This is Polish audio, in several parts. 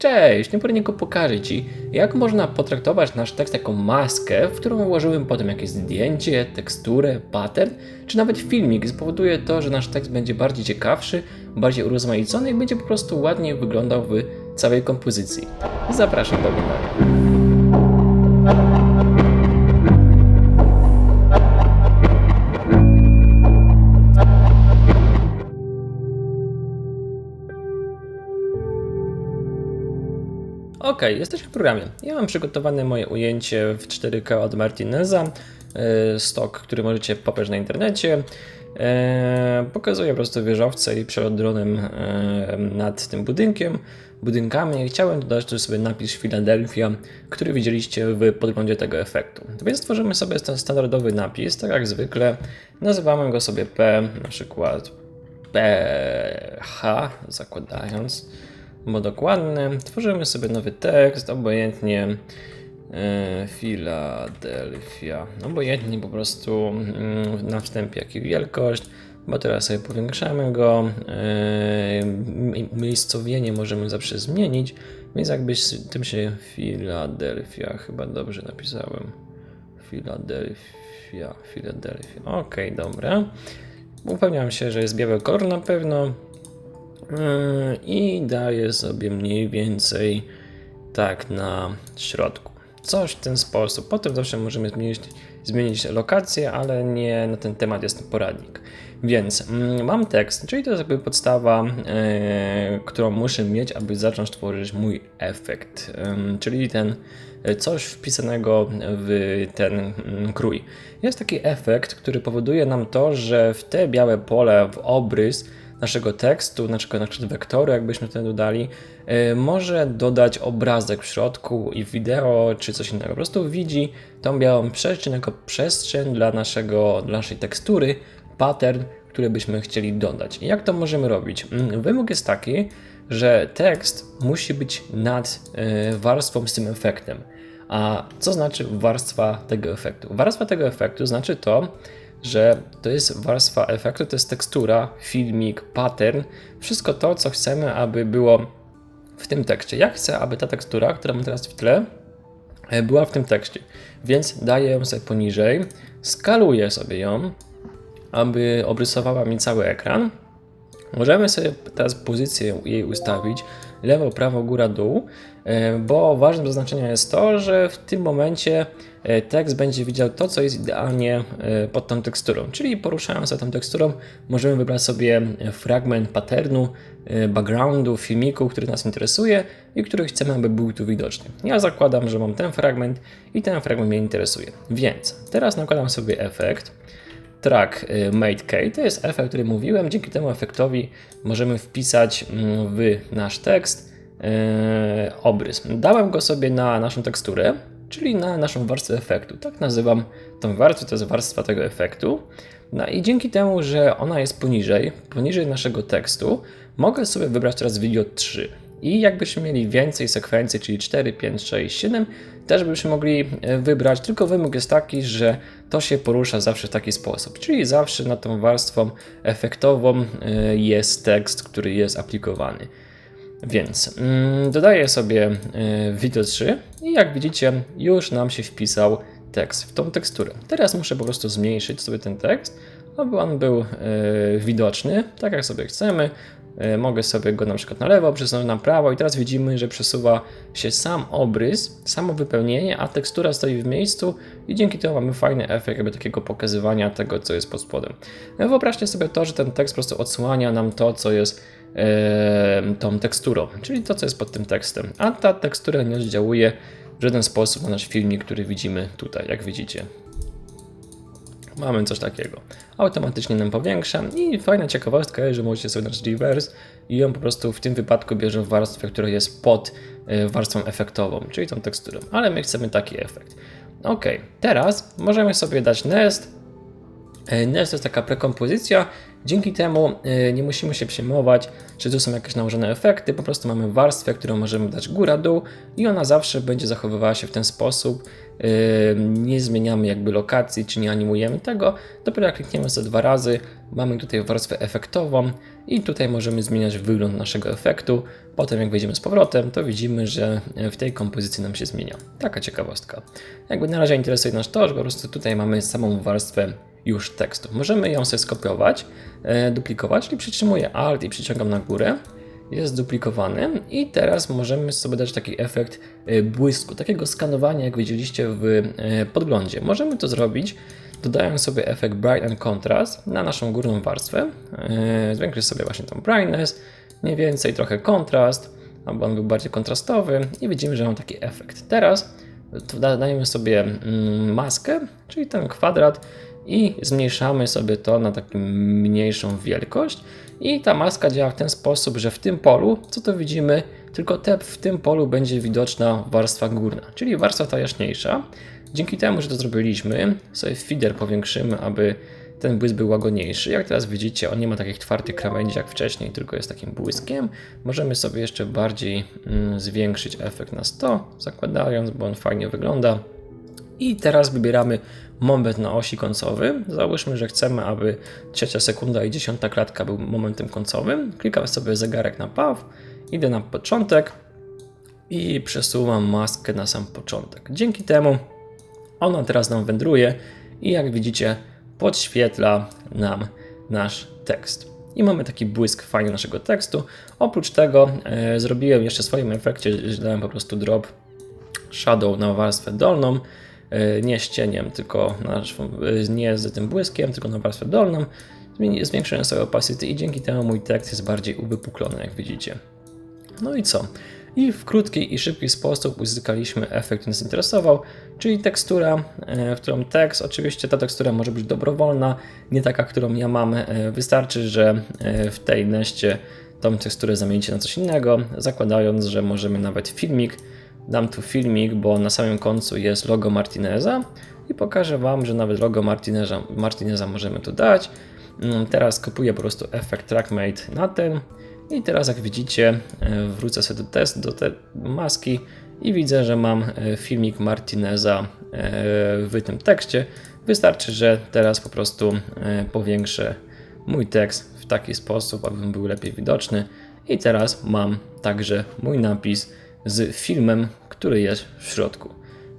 Cześć, w tym poradniku pokażę Ci, jak można potraktować nasz tekst jako maskę, w którą ułożyłem potem jakieś zdjęcie, teksturę, pattern, czy nawet filmik. Spowoduje to, że nasz tekst będzie bardziej ciekawszy, bardziej urozmaicony i będzie po prostu ładniej wyglądał w całej kompozycji. Zapraszam do oglądania. Ok, jesteśmy w programie. Ja mam przygotowane moje ujęcie w 4K od Martineza, e, stok, który możecie pobrać na internecie. E, Pokazuję po prostu wieżowce i przelot dronem e, nad tym budynkiem, budynkami. Chciałem dodać tu sobie napis Philadelphia, który widzieliście w podglądzie tego efektu. Więc stworzymy sobie ten standardowy napis, tak jak zwykle. Nazywamy go sobie P, na przykład PH, zakładając bo dokładny. Tworzymy sobie nowy tekst, obojętnie e, Philadelphia. Obojętnie po prostu mm, na wstępie jak i wielkość, bo teraz sobie powiększamy go. E, mi- miejscowienie możemy zawsze zmienić, więc jakby z tym się Philadelphia, chyba dobrze napisałem. Philadelphia, Philadelphia. Okej, dobra. Upewniam się, że jest biały kolor na pewno. Yy, i daję sobie mniej więcej tak na środku. Coś w ten sposób. Potem zawsze możemy zmienić, zmienić lokację, ale nie na ten temat jest poradnik. Więc mm, mam tekst, czyli to jest jakby podstawa, e, którą muszę mieć, aby zacząć tworzyć mój efekt. Ym, czyli ten e, coś wpisanego w ten mm, krój. Jest taki efekt, który powoduje nam to, że w te białe pole, w obrys, naszego tekstu, naszego, naszego wektoru, jakbyśmy tutaj dodali, yy, może dodać obrazek w środku i wideo, czy coś innego. Po prostu widzi tą białą przestrzeń jako przestrzeń dla, naszego, dla naszej tekstury, pattern, który byśmy chcieli dodać. Jak to możemy robić? Mm, Wymóg jest taki, że tekst musi być nad yy, warstwą z tym efektem. A co znaczy warstwa tego efektu? Warstwa tego efektu znaczy to, że to jest warstwa efektu, to jest tekstura, filmik, pattern, wszystko to, co chcemy, aby było w tym tekście. Ja chcę, aby ta tekstura, która mam teraz w tle, e, była w tym tekście. Więc daję ją sobie poniżej, skaluję sobie ją, aby obrysowała mi cały ekran. Możemy sobie teraz pozycję jej ustawić lewo, prawo, góra, dół, e, bo ważne do jest to, że w tym momencie tekst będzie widział to, co jest idealnie e, pod tą teksturą. Czyli poruszając się tą teksturą, możemy wybrać sobie fragment patternu, e, backgroundu, filmiku, który nas interesuje i który chcemy, aby był tu widoczny. Ja zakładam, że mam ten fragment i ten fragment mnie interesuje. Więc teraz nakładam sobie efekt track made K. To jest efekt, o którym mówiłem. Dzięki temu efektowi możemy wpisać mm, w nasz tekst obrys. Dałem go sobie na naszą teksturę, czyli na naszą warstwę efektu. Tak nazywam tą warstwę, to jest warstwa tego efektu. No i dzięki temu, że ona jest poniżej, poniżej naszego tekstu, mogę sobie wybrać teraz video 3. I jakbyśmy mieli więcej sekwencji, czyli 4, 5, 6, 7, też byśmy mogli e, wybrać, tylko wymóg jest taki, że to się porusza zawsze w taki sposób. Czyli zawsze nad tą warstwą efektową e, jest tekst, który jest aplikowany. Więc mm, dodaję sobie e, video 3 i jak widzicie, już nam się wpisał tekst w tą teksturę. Teraz muszę po prostu zmniejszyć sobie ten tekst, aby on był e, widoczny, tak jak sobie chcemy. E, Mogę sobie go na przykład na lewo, przesunąć na prawo i teraz widzimy, że przesuwa się sam obrys, samo wypełnienie, a tekstura stoi w miejscu i dzięki temu mamy fajny efekt jakby takiego pokazywania tego, co jest pod spodem. No, Wyobraźcie sobie to, że ten tekst po prostu odsłania nam to, co jest tą teksturą, czyli to, co jest pod tym tekstem, a ta tekstura nie oddziałuje w żaden sposób na nasz filmik, który widzimy tutaj, jak widzicie. Mamy coś takiego. Automatycznie nam powiększa i fajna ciekawostka jest, że możecie sobie dać reverse i on po prostu w tym wypadku bierze warstwę, która jest pod e, warstwą efektową, czyli tą teksturą, ale my chcemy taki efekt. Ok, teraz możemy sobie dać nest. E, Nest to jest taka prekompozycja, dzięki temu e, nie musimy się przejmować, czy tu są jakieś nałożone efekty, po prostu mamy warstwę, którą możemy dać góra-dół i ona zawsze będzie zachowywała się w ten sposób, yy, nie zmieniamy jakby lokacji, czy nie animujemy tego. Dopiero jak klikniemy sobie dwa razy, mamy tutaj warstwę efektową i tutaj możemy zmieniać wygląd naszego efektu. Potem jak wejdziemy z powrotem, to widzimy, że w tej kompozycji nam się zmienia. Taka ciekawostka. Jakby na razie interesuje nas to, że po prostu tutaj mamy samą warstwę już tekstu. Możemy ją sobie skopiować, e, duplikować, czyli przytrzymuję Alt i przyciągam na górę. Jest duplikowany i teraz możemy sobie dać taki efekt e, błysku, takiego skanowania, jak widzieliście w e, podglądzie. Możemy to zrobić dodając sobie efekt Bright and Contrast na naszą górną warstwę. Zwiększyć sobie właśnie tą brightness, mniej więcej trochę kontrast, aby on był bardziej kontrastowy i widzimy, że mam taki efekt. Teraz dajemy sobie mm, maskę, czyli ten kwadrat i zmniejszamy sobie to na taką mniejszą wielkość. I ta maska działa w ten sposób, że w tym polu, co to widzimy, tylko te, w tym polu będzie widoczna warstwa górna, czyli warstwa ta jaśniejsza. Dzięki temu, że to zrobiliśmy, sobie feeder powiększymy, aby ten błysk był łagodniejszy. Jak teraz widzicie, on nie ma takich twardych krawędzi jak wcześniej, tylko jest takim błyskiem. Możemy sobie jeszcze bardziej mm, zwiększyć efekt na 100, zakładając, bo on fajnie wygląda. I teraz wybieramy moment na osi końcowy. Załóżmy, że chcemy, aby trzecia sekunda i dziesiąta klatka był momentem końcowym. Klikam sobie zegarek na paw, idę na początek i przesuwam maskę na sam początek. Dzięki temu ona teraz nam wędruje i jak widzicie podświetla nam nasz tekst. I mamy taki błysk fajny naszego tekstu. Oprócz tego e, zrobiłem jeszcze w swoim efekcie, że dałem po prostu drop shadow na warstwę dolną, e, nie z cieniem, tylko na, e, nie z tym błyskiem, tylko na warstwę dolną. Zwiększyłem sobie opacity i dzięki temu mój tekst jest bardziej uwypuklony, jak widzicie. No i co? I w krótki i szybki sposób uzyskaliśmy efekt, który nas interesował, czyli tekstura, e, w którą tekst, oczywiście ta tekstura może być dobrowolna, nie taka, którą ja mam. E, Wystarczy, że e, w tej neście tą teksturę zamienicie na coś innego, zakładając, że możemy nawet filmik, dam tu filmik, bo na samym końcu jest logo Martineza i pokażę Wam, że nawet logo Martineza, Martineza możemy tu dać. Mm, Teraz kopiuję po prostu efekt TrackMate na ten i teraz jak widzicie, e, wrócę sobie do test, do tej maski i widzę, że mam e, filmik Martineza e, w tym tekście. Wystarczy, że teraz po prostu powiększę mój tekst w taki sposób, aby był lepiej widoczny. I teraz mam także mój napis z filmem, który jest w środku.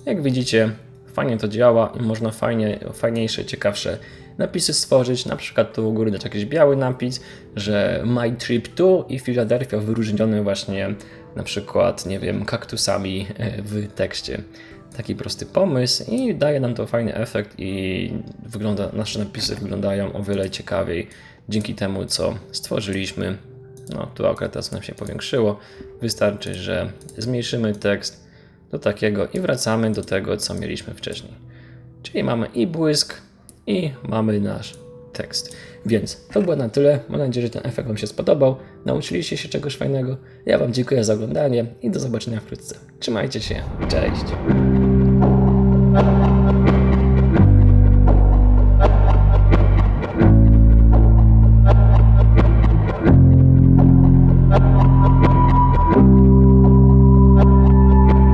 Jak widzicie, fajnie to działa i można fajnie, fajniejsze, ciekawsze napisy stworzyć. Na przykład tu u góry dać jakiś biały napis, że My Trip to i Philadelphia wyróżniony właśnie na przykład, nie wiem, kaktusami e, w tekście. Taki prosty pomysł i daje nam to fajny efekt i wygląda, nasze napisy wyglądają o wiele ciekawiej dzięki temu, co stworzyliśmy. No, tu akurat teraz nam się powiększyło. Wystarczy, że zmniejszymy tekst do takiego i wracamy do tego, co mieliśmy wcześniej. Czyli mamy i błysk, i mamy nasz tekst. Więc to było na tyle. Mam nadzieję, że ten efekt Wam się spodobał. Nauczyliście się czegoś fajnego. Ja Wam dziękuję za oglądanie i do zobaczenia wkrótce. Trzymajcie się. Cześć.